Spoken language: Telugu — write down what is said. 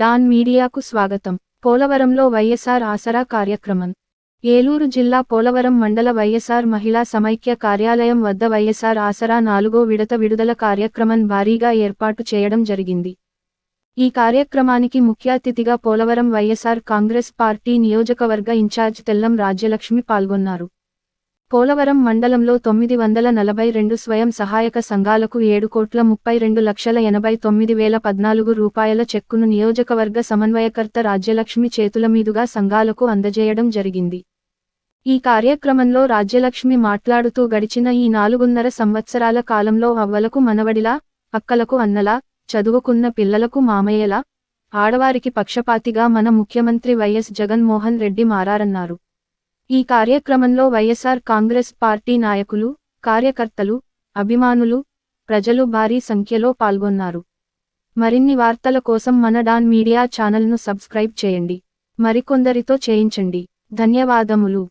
డాన్ మీడియాకు స్వాగతం. పోలవరంలో వైఎస్ఆర్ ఆసరా కార్యక్రమం. ఏలూరు జిల్లా పోలవరం మండల వైఎస్ఆర్ మహిళా సమైక్య కార్యాలయం వద్ద వైఎస్ఆర్ ఆసరా నాలుగో విడత విడుదల కార్యక్రమం భారీగా ఏర్పాటు చేయడం జరిగింది. ఈ కార్యక్రమానికి ముఖ్య అతిథిగా పోలవరం వైఎస్ఆర్ కాంగ్రెస్ పార్టీ నియోజకవర్గ ఇన్ఛార్జ్ తెల్లం రాజ్యలక్ష్మి పాల్గొన్నారు. పోలవరం మండలంలో తొమ్మిది వందల నలభై రెండు స్వయం సహాయక సంఘాలకు ఏడు కోట్ల ముప్పై రెండు లక్షల ఎనభై తొమ్మిది వేల పద్నాలుగు రూపాయల చెక్కును నియోజకవర్గ సమన్వయకర్త రాజ్యలక్ష్మి చేతుల మీదుగా సంఘాలకు అందజేయడం జరిగింది. ఈ కార్యక్రమంలో రాజ్యలక్ష్మి మాట్లాడుతూ గడిచిన ఈ నాలుగున్నర సంవత్సరాల కాలంలో అవ్వలకు మనవడిలా అక్కలకు అన్నలా చదువుకున్న పిల్లలకు మామయ్యలా ఆడవారికి పక్షపాతిగా మన ముఖ్యమంత్రి వైఎస్ జగన్మోహన్ రెడ్డి మారారన్నారు. ఈ కార్యక్రమంలో వైఎస్ఆర్ కాంగ్రెస్ పార్టీ నాయకులు కార్యకర్తలు అభిమానులు ప్రజలు భారీ సంఖ్యలో పాల్గొన్నారు. మరిన్ని వార్తల కోసం మన డాన్ మీడియా ఛానల్ను సబ్స్క్రైబ్ చేయండి. మరికొందరితో చేయించండి. ధన్యవాదములు.